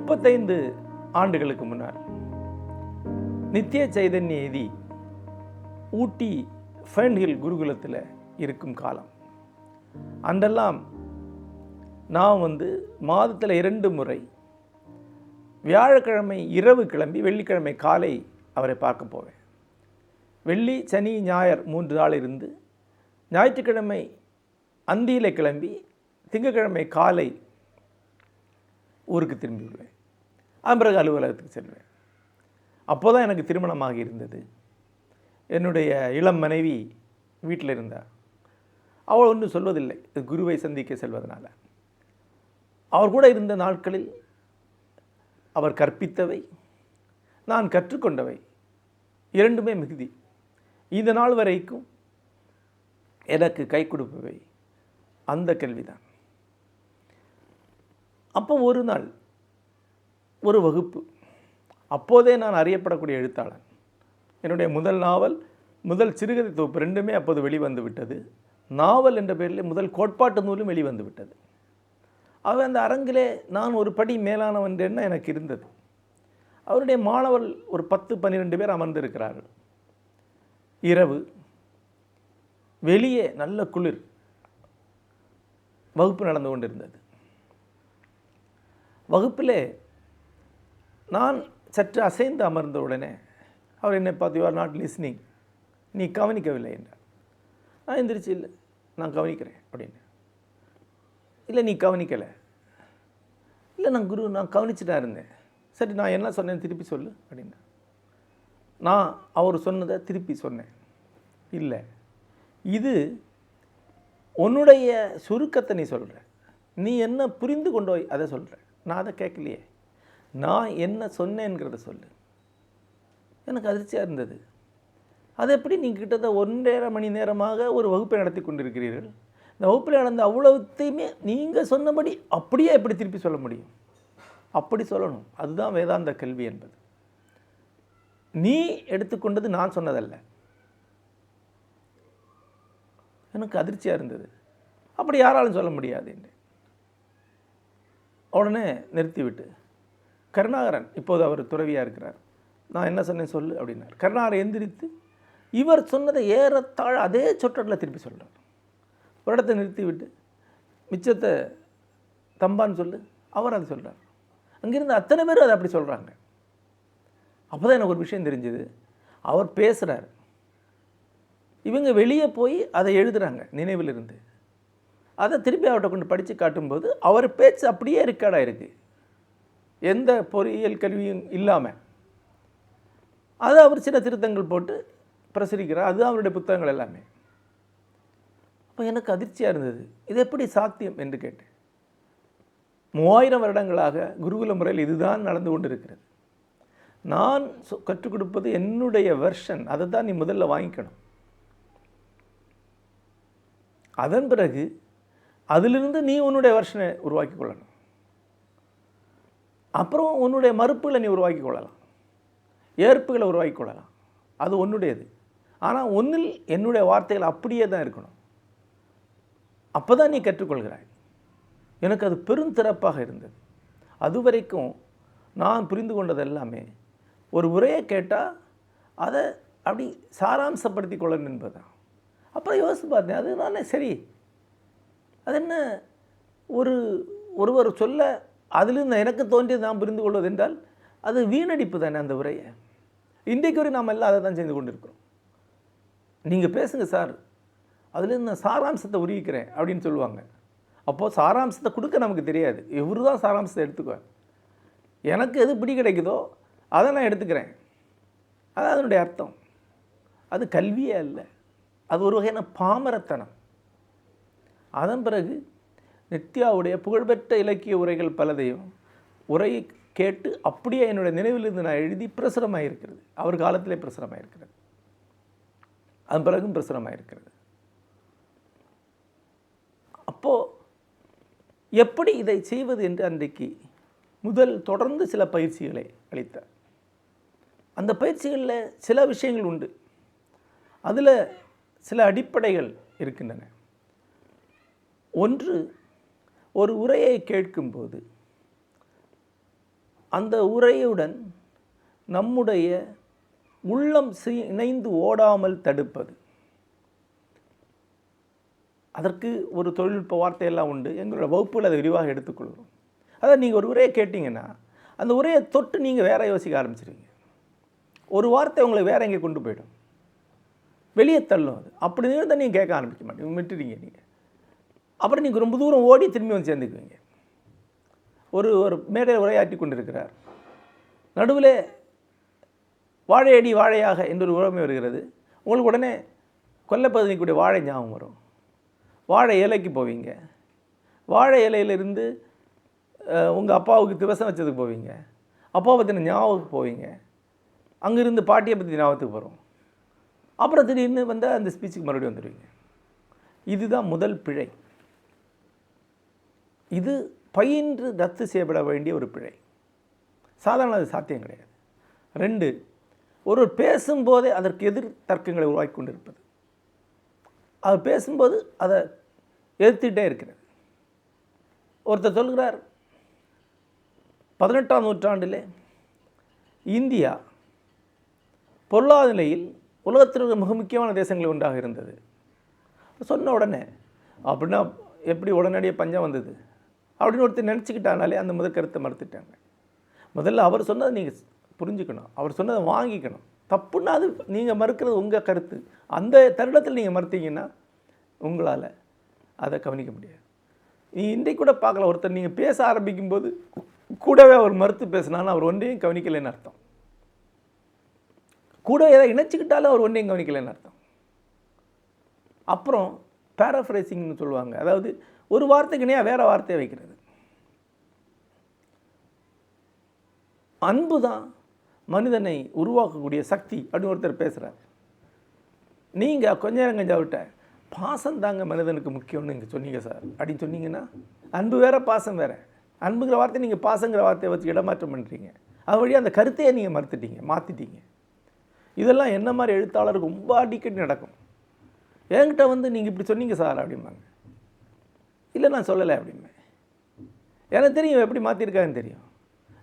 முப்பத்தைந்து ஆண்டுகளுக்கு முன்னால் நித்திய சைதன்ய எதி ஊட்டி ஃபேன்ஹில் குருகுலத்தில் இருக்கும் காலம். அன்றெல்லாம் நான் வந்து மாதத்தில் இரண்டு முறை வியாழக்கிழமை இரவு கிளம்பி வெள்ளிக்கிழமை காலை அவரை பார்க்க போவேன். வெள்ளி சனி ஞாயிறு மூன்று நாள் இருந்து ஞாயிற்றுக்கிழமை அந்தியில் கிளம்பி திங்கக்கிழமை காலை ஊருக்கு திரும்பி விடுவேன் அதன் பிறகு அலுவலகத்துக்கு செல்வேன். அப்போ தான் எனக்கு திருமணமாக இருந்தது. என்னுடைய இளம் மனைவி வீட்டில் இருந்தார் அவள் ஒன்றும் சொல்வதில்லை. குருவை சந்திக்க செல்வதனால். அவர் கூட இருந்த நாட்களில் அவர் கற்பித்தவை நான் கற்றுக்கொண்டவை இரண்டுமே மிகுதி. இந்த நாள் வரைக்கும் எனக்கு கை கொடுப்பவை அந்த கேள்விதான் அப்போ ஒரு நாள் ஒரு வகுப்பு. அப்போதே நான் அறியப்படக்கூடிய எழுத்தாளன். என்னுடைய முதல் நாவல் முதல் சிறுகதை தொகுப்பு ரெண்டுமே அப்போது வெளிவந்து விட்டது. நாவல் என்ற பெயரில் முதல் கோட்பாட்டு நூலும் வெளிவந்து விட்டது. அவன் அந்த அரங்கிலே நான் ஒரு படி மேலானவன் என்ன எனக்கு இருந்தது. அவருடைய மாணவர் ஒரு பத்து பன்னிரெண்டு பேர் அமர்ந்திருக்கிறார்கள். இரவு வெளியே நல்ல குளிர் வகுப்பு நடந்து கொண்டிருந்தது. வகுப்பிலே நான் சற்று அசைந்து அமர்ந்த உடனே அவர் என்னை பார்த்து யூ ஆர் நாட் லிஸ்னிங் நீ கவனிக்கவில்லை என்றார். நான் எந்திரிச்சு இல்லை. நான் கவனிக்கிறேன் அப்படின்னு. இல்லை நீ கவனிக்கலை. இல்லை நான் குரு நான் கவனிச்சுட்டா இருந்தேன். சரி நான் என்ன சொன்னேன் திருப்பி சொல்லு அப்படின்னு. நான் அவர் சொன்னதை திருப்பி சொன்னேன். இல்லை. இது உன்னுடைய சுருக்கத்தை நீ சொல்கிற நீ என்ன புரிந்து கொண்டு போய் அதை சொல்கிற நான் அதை கேட்கலையே. நான் என்ன சொன்னேங்கிறத சொல்லு. எனக்கு அதிர்ச்சியாக இருந்தது. அது எப்படி நீங்கள் கிட்டத்தட்ட ஒன்றரை மணி நேரமாக ஒரு வகுப்பை நடத்தி கொண்டிருக்கிறீர்கள்? இந்த வகுப்பில் நடந்த அவ்வளவுத்தையுமே நீங்கள் சொன்னபடி அப்படியே எப்படி திருப்பி சொல்ல முடியும்? அப்படி சொல்லணும். அதுதான் வேதாந்த கல்வி என்பது. நீ எடுத்துக்கொண்டது நான் சொன்னதல்ல. எனக்கு அதிர்ச்சியாக இருந்தது. அப்படி யாராலும் சொல்ல முடியாது என்று. உடனே நிறுத்திவிட்டு. கருணாகரன் இப்போது அவர் துறவியாக இருக்கிறார். நான் என்ன சொன்னேன் சொல்லு அப்படின்னார். கருணாகரன் எந்திரித்து இவர் சொன்னதை ஏறத்தாழ அதே சொற்றொடரில் திருப்பி சொல்கிறார் ஒரு இடத்தை நிறுத்திவிட்டு மிச்சத்தை தம்பான்னு சொல்லு அவர் அதை சொல்கிறார் அங்கிருந்து அத்தனை பேர் அதை அப்படி சொல்கிறாங்க அப்போ தான் எனக்கு ஒரு விஷயம் தெரிஞ்சுது. அவர் பேசுகிறார் இவங்க வெளியே போய் அதை எழுதுகிறாங்க நினைவில் இருந்து அதை திருப்பி அவர்கிட்ட கொண்டு படித்து காட்டும்போது அவர் பேச்சு அப்படியே ரெக்கார்டாக இருக்குது எந்த பொறியியல் கல்வியும் இல்லாமல் அதை அவர் சில திருத்தங்கள் போட்டு பிரசரிக்கிறார். அதுதான் அவருடைய புத்தகங்கள் எல்லாமே. அப்போ எனக்கு அதிர்ச்சியாக இருந்தது. இது எப்படி சாத்தியம் என்று கேட்டேன். மூவாயிரம் வருடங்களாக குருகுல முறையில் இதுதான் நடந்து கொண்டு இருக்கிறது நான் சொ- கற்றுக் கொடுப்பது என்னுடைய வெர்ஷன் அதை தான் நீ முதல்ல வாங்கிக்கணும். அதன் பிறகு அதிலிருந்து நீ உன்னுடைய வெர்ஷனை உருவாக்கி கொள்ளணும். அப்புறம் உன்னுடைய மறுப்புகளை நீ உருவாக்கி கொள்ளலாம். ஏற்புகளை உருவாக்கி கொள்ளலாம். அது உன்னுடையது. ஆனால் ஒன்றில் என்னுடைய வார்த்தைகள் அப்படியே தான் இருக்கணும். அப்போ தான் நீ கற்றுக்கொள்கிறாய். எனக்கு அது பெருந்திறப்பாக இருந்தது. அது வரைக்கும் நான் புரிந்து கொண்டது எல்லாமே ஒரு உரையை கேட்டால் அதை அப்படி சாராம்சப்படுத்தி கொள்ளணும் என்பதுதான். அப்புறம் யோசித்து பார்த்தேன் அது தானே சரி. அது என்ன? ஒரு ஒருவர் சொல்ல அதிலிருந்து எனக்கு தோன்றியது நான் புரிந்து கொள்வது என்றால் அது வீணடிப்பு தானே அந்த உரையை. இன்றைக்கு வரை நாம் எல்லாம் அதை தான் செய்து கொண்டிருக்கிறோம். நீங்கள் பேசுங்க சார். அதுலேருந்து நான் சாராம்சத்தை உருவிக்கிறேன் அப்படின்னு சொல்லுவாங்க. அப்போது சாராம்சத்தை கொடுக்க நமக்கு தெரியாது. இவரு தான் சாராம்சத்தை எடுத்துக்குவேன் எனக்கு எது பிடி கிடைக்குதோ அதை நான் எடுத்துக்கிறேன். அது அதனுடைய அர்த்தம். அது கல்வியே அல்ல. அது ஒரு வகையான பாமரத்தனம். அதன் பிறகு நித்யாவுடைய புகழ்பெற்ற இலக்கிய உரைகள் பலதையும் உரையை கேட்டு அப்படியே என்னுடைய நினைவிலிருந்து நான் எழுதி பிரசுரமாக இருக்கிறது அவர் காலத்திலே பிரசுரமாக இருக்கிறது அதன் பிறகும் பிரசுரமாக இருக்கிறது அப்போது எப்படி இதை செய்வது என்று அன்றைக்கு முதல் தொடர்ந்து சில பயிற்சிகளை அளித்தார். அந்த பயிற்சிகளில் சில விஷயங்கள் உண்டு. அதில் சில அடிப்படைகள் இருக்கின்றன. ஒன்று ஒரு உரையை கேட்கும்போது அந்த உரையுடன் நம்முடைய உள்ளம் சி- இணைந்து ஓடாமல் தடுப்பது. அதற்கு ஒரு தொழில்நுட்ப வார்த்தையெல்லாம் உண்டு. எங்களோட வகுப்புகள் அதை விரிவாக எடுத்துக்கொள்கிறோம். அதான் நீங்கள் ஒரு உரையை கேட்டிங்கன்னா அந்த உரையை தொட்டு நீங்கள் வேற யோசிக்க ஆரம்பிச்சிருவீங்க. ஒரு வார்த்தை உங்களை வேற எங்கே கொண்டு போயிடும்? வெளியே தள்ளும் அது. அப்படி இருந்தால் நீங்கள் கேட்க ஆரம்பிக்க மாட்டீங்க. விட்டுறீங்க நீங்கள் அப்புறம் நீங்கள் ரொம்ப தூரம் ஓடி திரும்பி வந்து சேர்ந்துக்குவீங்க. ஒரு ஒரு மேடையில் உரையாற்றி கொண்டிருக்கிறார். நடுவில் வாழையடி வாழையாக என்றொரு ஒரு உறமை வருகிறது. உங்களுக்கு உடனே கொல்லப்பகுதிக்கூடிய வாழை ஞாபகம் வரும். வாழை இலைக்கு போவீங்க. வாழை இலையிலிருந்து உங்கள் அப்பாவுக்கு திவசம் வச்சதுக்கு போவீங்க. அப்பா பற்றின ஞாபகத்துக்கு போவீங்க. அங்கேருந்து பாட்டியை பற்றி ஞாபகத்துக்கு வரும். அப்புறம் திடீர்னு வந்து அந்த ஸ்பீச்சுக்கு மறுபடியும் வந்துடுவீங்க இதுதான் முதல் பிழை. இது பயின்று ரத்து செய்யப்பட வேண்டிய ஒரு பிழை. சாதாரண அது சாத்தியம் கிடையாது. ரெண்டு ஒருவர் பேசும்போதே அதற்கு எதிர் தர்க்கங்களை உருவாக்கி கொண்டிருப்பது. அது பேசும்போது அதை எதிர்த்துட்டே இருக்கிறது. ஒருத்தர் சொல்கிறார் பதினெட்டாம் நூற்றாண்டிலே இந்தியா பொருளாதார நிலையில் உலகத்தில் உள்ள மிக முக்கியமான தேசங்களில் ஒன்றாக இருந்தது. சொன்ன உடனே அப்படின்னா எப்படி உடனடியே பஞ்சம் வந்தது? அப்படின்னு ஒருத்தர் நினச்சிக்கிட்டானாலே அந்த முதல் கருத்தை மறுத்துட்டாங்க. முதல்ல அவர் சொன்னதை நீங்கள் புரிஞ்சுக்கணும். அவர் சொன்னதை வாங்கிக்கணும். தப்புன்னா அது நீங்கள் மறுக்கிறது உங்கள் கருத்து. அந்த தருணத்தில் நீங்கள் மறுத்தீங்கன்னா உங்களால் அதை கவனிக்க முடியாது. நீ இன்றைக்கு கூட பார்க்கல ஒருத்தர் நீங்கள் பேச ஆரம்பிக்கும்போது கூடவே அவர் மறுத்து பேசினாலும் அவர் ஒன்றையும் கவனிக்கலைன்னு அர்த்தம். கூட எதை இணைச்சிக்கிட்டாலும் அவர் ஒன்றையும் கவனிக்கலைன்னு அர்த்தம். அப்புறம் பேராஃப்ரைசிங்னு சொல்லுவாங்க. அதாவது ஒரு வார்த்தைக்கு இணையாக வேறு வார்த்தையை வைக்கிறது. அன்பு தான் மனிதனை உருவாக்கக்கூடிய சக்தி அப்படின்னு ஒருத்தர் பேசுகிறார் நீங்கள் கொஞ்ச நேரம் கஞ்சாவிட்ட பாசம் தாங்க மனிதனுக்கு முக்கியம்னு நீங்கள் சொன்னீங்க சார். அப்படின்னு சொன்னீங்கன்னா அன்பு வேற பாசம் வேற. அன்புங்கிற வார்த்தை நீங்கள் பாசங்கிற வார்த்தையை வச்சு இடமாற்றம் பண்ணுறீங்க அது வழியாக அந்த கருத்தையே நீங்கள் மறுத்துட்டீங்க மாற்றிட்டீங்க இதெல்லாம் என்ன மாதிரி எழுத்தாளருக்கு ரொம்ப அடிக்கடி நடக்கும். என்கிட்ட வந்து நீங்கள் இப்படி சொன்னீங்க சார் அப்படிம்பாங்க. இல்லை நான் சொல்லலை அப்படின்னு. எனக்கு தெரியும் எப்படி மாற்றிருக்காங்கன்னு தெரியும்.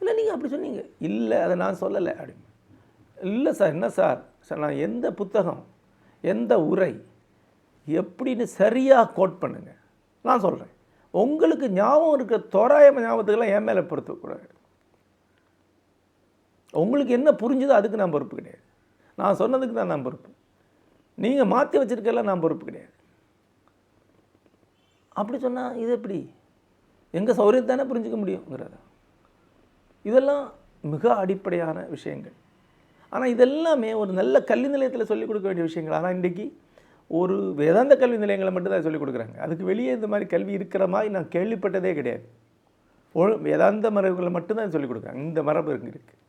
இல்லை நீங்கள் அப்படி சொன்னீங்க. இல்லை அதை நான் சொல்லலை அப்படின்னு. இல்லை சார் என்ன சார்? சார் நான் எந்த புத்தகம் எந்த உரை எப்படின்னு சரியாக கோட் பண்ணுங்கள் நான் சொல்கிறேன் உங்களுக்கு ஞாபகம் இருக்கிற தோராயம ஞாபகத்துக்கெல்லாம் என் மேலே பொறுத்தக்கூடாது உங்களுக்கு என்ன புரிஞ்சுதோ அதுக்கு நான் பொறுப்பு கிடையாது. நான் சொன்னதுக்கு தான் நான் பொறுப்பு. நீங்கள் மாற்றி வச்சுருக்கெல்லாம் நான் பொறுப்பு கிடையாது. அப்படி சொன்னால் இது எப்படி? எங்கள் சௌரியத்தானே புரிஞ்சுக்க முடியுங்கிறத இதெல்லாம் மிக அடிப்படையான விஷயங்கள். ஆனால் இதெல்லாமே ஒரு நல்ல கல்வி நிலையத்தில் சொல்லிக் கொடுக்க வேண்டிய விஷயங்கள். ஆனால் இன்றைக்கி ஒரு வேதாந்த கல்வி நிலையங்களை மட்டும்தான் சொல்லிக் கொடுக்குறாங்க. அதுக்கு வெளியே இந்த மாதிரி கல்வி இருக்கிற மாதிரி நான் கேள்விப்பட்டதே கிடையாது. ஒழு வேதாந்த மரபுகளை மட்டும்தான் சொல்லிக் கொடுக்குறாங்க. இந்த மரபு இருக்கு. இருக்குது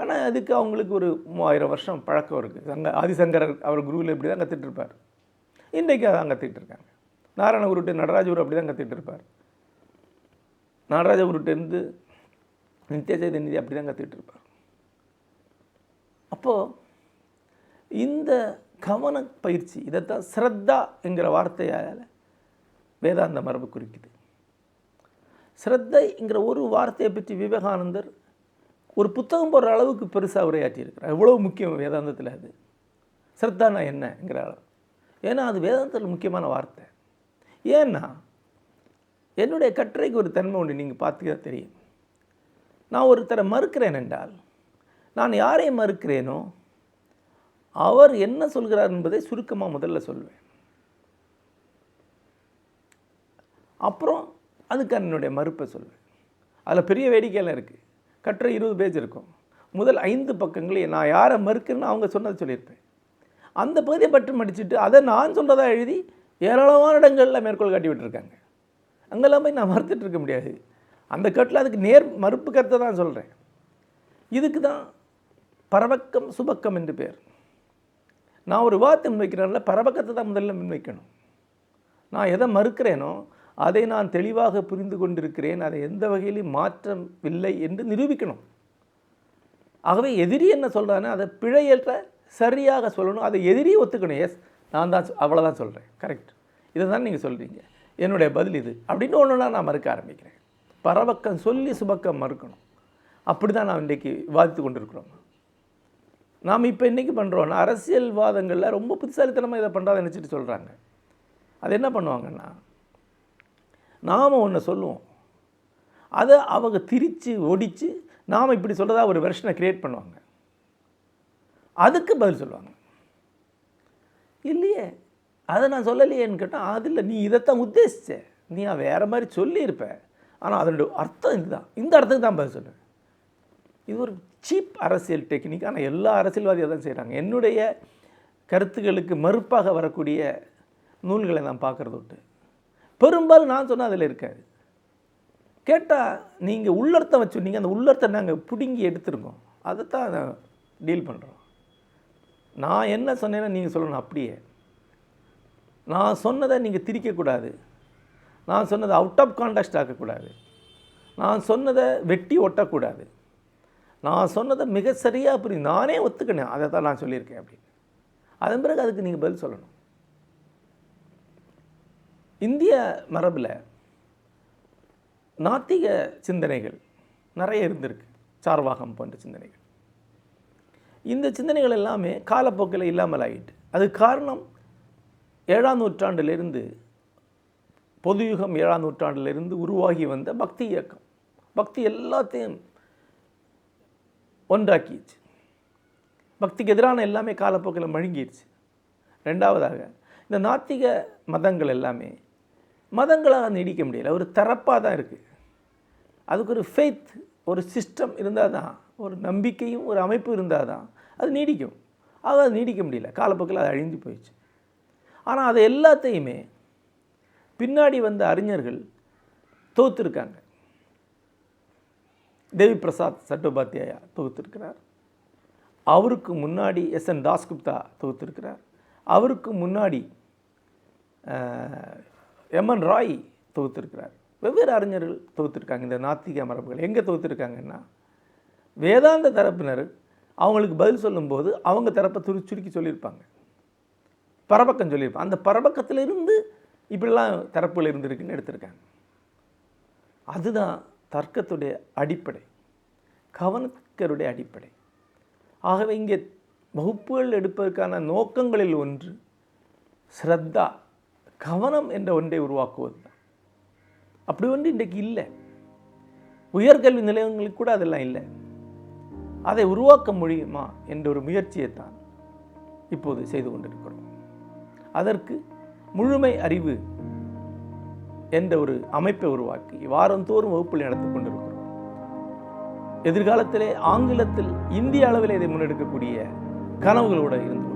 ஆனால் அதுக்கு அவங்களுக்கு ஒரு மூவாயிரம் வருஷம் பழக்கம் இருக்குது சங்க ஆதிசங்கரர் அவர் குருவில் இப்படி தான் கற்றுட்ருப்பார் இன்றைக்கு அதான் கற்றுக்கிட்டு இருக்காங்க. நாராயண குருட்டு நடராஜ குரு அப்படி தான் கற்றுட்டு இருப்பார். நடராஜ குருட்டேருந்து நித்திய நிதி அப்படி தான் கற்றுக்கிட்டு இருப்பார். அப்போது இந்த கவன பயிற்சி இதைத்தான் ஸ்ரத்தா என்கிற வார்த்தையால் வேதாந்த மரபு குறிக்குது. ஸ்ரத்தைங்கிற ஒரு வார்த்தையை பற்றி விவேகானந்தர் ஒரு புத்தகம் போடுற அளவுக்கு பெருசாக உரையாற்றியிருக்கிறார். எவ்வளோ முக்கியம் வேதாந்தத்தில் அது. ஸ்ரத்தானா என்னங்கிற அளவு. ஏன்னா அது வேதாந்தத்தில் முக்கியமான வார்த்தை. ஏன்னா என்னுடைய கட்டுரைக்கு ஒரு தன்மை உண்டு நீங்கள் பார்த்துக்க தெரியும். நான் ஒருத்தரை மறுக்கிறேன் என்றால் நான் யாரை மறுக்கிறேனோ அவர் என்ன சொல்கிறார் என்பதை சுருக்கமாக முதல்ல சொல்வேன். அப்புறம் அதுக்கு என்னுடைய மறுப்பை சொல்வேன். அதில் பெரிய வேடிக்கையெல்லாம் இருக்குது கட்டுரை இருபது பேஜ் இருக்கும். முதல் ஐந்து பக்கங்களே நான் யாரை மறுக்கிறேன்னு அவங்க சொன்னதை சொல்லியிருப்பேன். அந்த பகுதியை பற்றி மடிச்சுட்டு அதை நான் சொல்கிறதா எழுதி ஏராளமான இடங்களில் மேற்கோள் காட்டி விட்டுருக்காங்க. அங்கெல்லாம் போய் நான் மறுத்துட்டு இருக்க முடியாது. அந்த கட்டில் அதுக்கு நேர் மறுப்பு கருத்தை தான் சொல்கிறேன் இதுக்கு தான் பரவக்கம் சுபக்கம் என்று பேர். நான் ஒரு வார்த்தை முன்வைக்கிறேன்ல பரவக்கத்தை தான் முதல்ல முன்வைக்கணும். நான் எதை மறுக்கிறேனோ அதை நான் தெளிவாக புரிந்து கொண்டிருக்கிறேன். அதை எந்த வகையிலும் மாற்றமில்லை என்று நிரூபிக்கணும். ஆகவே எதிரி என்ன சொல்கிறானோ அதை பிழையற்ற சரியாக சொல்லணும். அதை எதிரி ஒத்துக்கணும். எஸ் நான் தான் அவ்வளோதான் சொல்கிறேன் கரெக்ட் இதை தான் நீங்கள் சொல்கிறீங்க என்னுடைய பதில் இது. அப்படின்னு ஒன்றுனா நான் மறுக்க ஆரம்பிக்கிறேன். பரவக்கம் சொல்லி சுபக்கம் மறுக்கணும். அப்படி தான் நான் இன்றைக்கு விவாதித்து கொண்டிருக்கிறோம். நாம் இப்போ இன்றைக்கி பண்ணுறோன்னா அரசியல்வாதங்களில் ரொம்ப புத்திசாலித்தனமாக இதை பண்ணுறாத நினச்சிட்டு சொல்கிறாங்க அது என்ன பண்ணுவாங்கன்னா நாம் ஒன்று சொல்லுவோம். அதை அவங்க திரித்து ஒடித்து நாம் இப்படி சொல்கிறதா ஒரு வெர்ஷனை க்ரியேட் பண்ணுவாங்க. அதுக்கு பதில் சொல்லுவாங்க. இல்லையே. அதை நான் சொல்லலையேன்னு கேட்டால் அது இல்லை நீ இதைத்தான் உத்தேசிச்ச. நீ வேறு மாதிரி சொல்லியிருப்ப. ஆனால் அதனுடைய அர்த்தம் இதுதான். இந்த அர்த்தத்துக்கு தான் பதில் சொல்லுவேன் இது ஒரு சீப் அரசியல் டெக்னிக் ஆனால் எல்லா அரசியல்வாதியும் தான் செய்கிறாங்க என்னுடைய கருத்துக்களுக்கு மறுப்பாக வரக்கூடிய நூல்களை நான் பார்க்குறது உண்டு. பெரும்பாலும் நான் சொன்னால் அதில் இருக்காது. கேட்டால் நீங்கள் உள்ளர்த்தம் வச்சு அந்த உள்ளர்த்தை நாங்கள் பிடுங்கி எடுத்துருக்கோம். அதை தான் டீல் பண்ணுறோம் நான் என்ன சொன்னேன்னா நீங்கள் சொல்லணும் அப்படியே. நான் சொன்னதை நீங்கள் திரிக்கக்கூடாது. நான் சொன்னதை அவுட் ஆஃப் கான்டாக்ட் ஆக்கக்கூடாது. நான் சொன்னதை வெட்டி ஒட்டக்கூடாது. நான் சொன்னதை மிக சரியாக புரியும் நானே ஒத்துக்கினேன். அதை தான் நான் சொல்லியிருக்கேன் அப்படின்னு. அதன் பிறகு அதுக்கு நீங்கள் பதில் சொல்லணும். இந்திய மரபில் நாத்திக சிந்தனைகள் நிறைய இருந்திருக்கு. சார்வாகம் போன்ற சிந்தனைகள். இந்த சிந்தனைகள் எல்லாமே காலப்போக்கில் இல்லாமல் ஆகிட்டு அது காரணம் ஏழாம் நூற்றாண்டிலிருந்து பொதுயுகம் ஏழாம் நூற்றாண்டிலிருந்து உருவாகி வந்த பக்தி இயக்கம். பக்தி எல்லாத்தையும் ஒன்றாக்கிடுச்சு. பக்திக்கு எதிரான எல்லாமே காலப்போக்கில் மழுங்கிடுச்சு. ரெண்டாவதாக இந்த நாத்திக மதங்கள் எல்லாமே மதங்களாக நீடிக்க முடியல. ஒரு தரப்பாக தான் இருக்குது அதுக்கு ஒரு ஃபெய்த் ஒரு சிஸ்டம் இருந்தால் தான் ஒரு நம்பிக்கையும் ஒரு அமைப்பு இருந்தால் தான் அது நீடிக்கும். அது அது நீடிக்க முடியல. காலப்போக்கில் அது அழிஞ்சு போயிடுச்சு. ஆனால் அதை எல்லாத்தையுமே பின்னாடி வந்த அறிஞர்கள் தொகுத்திருக்காங்க தேவி பிரசாத் சட்டோபாத்தியாயா தொகுத்திருக்கிறார் அவருக்கு முன்னாடி எஸ் என் தாஸ்குப்தா தொகுத்திருக்கிறார் அவருக்கு முன்னாடி எம்என் ராய் தொகுத்திருக்கிறார் வெவ்வேறு அறிஞர்கள் தொகுத்திருக்காங்க. இந்த நாத்திக மரபுகள் எங்கே தொகுத்திருக்காங்கன்னா வேதாந்த தரப்பினர் அவங்களுக்கு பதில் சொல்லும்போது அவங்க தரப்பை துரு சுருக்கி சொல்லியிருப்பாங்க. பரபக்கம் சொல்லியிருப்பாங்க. அந்த பரபக்கத்திலிருந்து இப்படிலாம் தரப்புகள் இருந்திருக்குன்னு எடுத்திருக்காங்க. அதுதான் தர்க்கத்துடைய அடிப்படை கவனக்கருடைய அடிப்படை. ஆகவே இங்கே வகுப்புகள் எடுப்பதற்கான நோக்கங்களில் ஒன்று ஸ்ரத்தா கவனம் என்ற ஒன்றை உருவாக்குவது தான். அப்படி வந்து இன்றைக்கு இல்லை. உயர்கல்வி நிலையங்களுக்கு கூட அதெல்லாம் இல்லை. அதை உருவாக்க முடியுமா என்ற ஒரு முயற்சியை தான் இப்போது செய்து கொண்டிருக்கிறோம். அதற்கு முழுமை அறிவு என்ற ஒரு அமைப்பை உருவாக்கி வாரந்தோறும் வகுப்பில் நடத்தி கொண்டிருக்கிறோம். எதிர்காலத்திலே ஆங்கிலத்தில் இந்திய அளவில் இதை முன்னெடுக்கக்கூடிய கனவுகளோடு இருந்து